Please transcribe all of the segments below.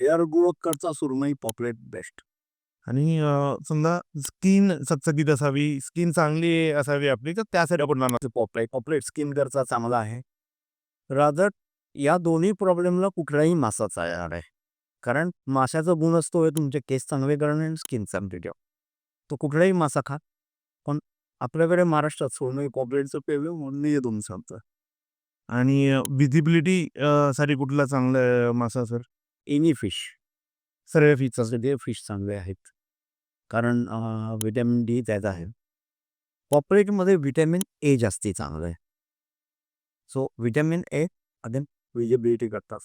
Hair growth करता सुरमई paplet best. आणि समजा स्किन चकचकीत असावी स्किन चांगली असावी आपली तर त्यासाठी आपण नाना पॉपलेट पॉपलेट स्किन करता चांगला आहे. रादर या दोन्ही प्रॉब्लेमला कुठलाही मासा चालणार आहे. कारण माशाचा गुण असतो हे तुमचे केस चांगले करणे आणि स्किन चांगली ठेव. तो कुठलाही मासा खा. पण आपल्याकडे महाराष्ट्रात सोनई पॉपलेटचं पेवे म्हणून हे दोन सांगतं. आणि विजिबिलिटी साठी कुठला चांगला मासा सर एनी फिश सर्व फिशचे फिश चांगले आहेत. कारण विटॅमिन डी त्यात आहे. पॉपलेटमध्ये विटॅमिन ए जास्ती चांगलं आहे. So vitamin A again visibility करतात.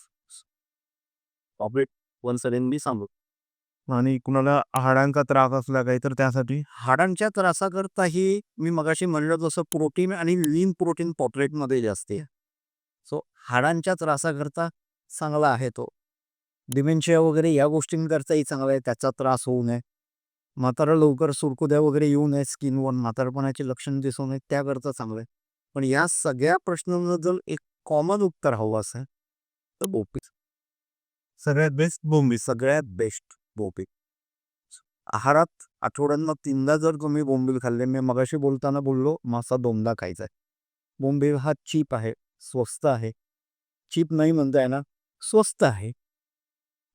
पॉपलेट वन सडेन मी सांगू. आणि कुणाला हाडांचा त्रास असला काही तर त्यासाठी? हाडांच्या त्रासाकरताही मी मगाशी म्हणलं तसं प्रोटीन आणि लीन प्रोटीन पॉपलेटमध्ये जास्त आहे. सो हाडांच्या त्रासाकरता चांगला आहे तो. डिमेन्शिया वगैरे या गोष्टींकरताही चांगला आहे त्याचा त्रास होऊ नये. म्हातारा लवकर सुरकुद्या वगैरे येऊ नये स्किनवर म्हातारपणाचे लक्षण दिसू नये त्याकरता चांगलं आहे. पण या सगळ्या प्रश्नांना जर एक कॉमन उत्तर हवं असेल तर बोपी सगळ्यात बेस्ट बोंबी सगळ्यात बेस्ट बोंबी आहारात आठवड्यांना तीनदा जर तुम्ही बोंबील खाल्ले मी मगाशी बोलताना बोललो मासा दोनदा खायचा आहे. बोंबील हा चीप आहे स्वस्त आहे. चीप नाही म्हणता ना स्वस्त आहे.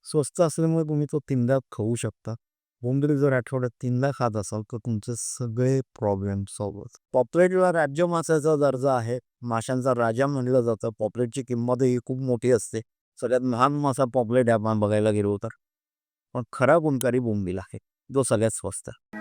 स्वस्त असल्यामुळे तुम्ही तो तीनदा खाऊ शकता. बोंबील जर आठवड्यात तीनदा खात असाल तर तुमचे सगळे प्रॉब्लेम सॉल्व होतात. पॉपलेटला राज्य माशाचा दर्जा आहे. माशांचा राजा म्हणलं जातं. पॉपलेटची किंमतही खूप मोठी असते. सगळ्यात लहान मासा पॉपलेट आहे आपण बघायला गेलो तर. पण खरा गुणकारी बोंबील आहे. जो सगळ्यात स्वस्त. आहे.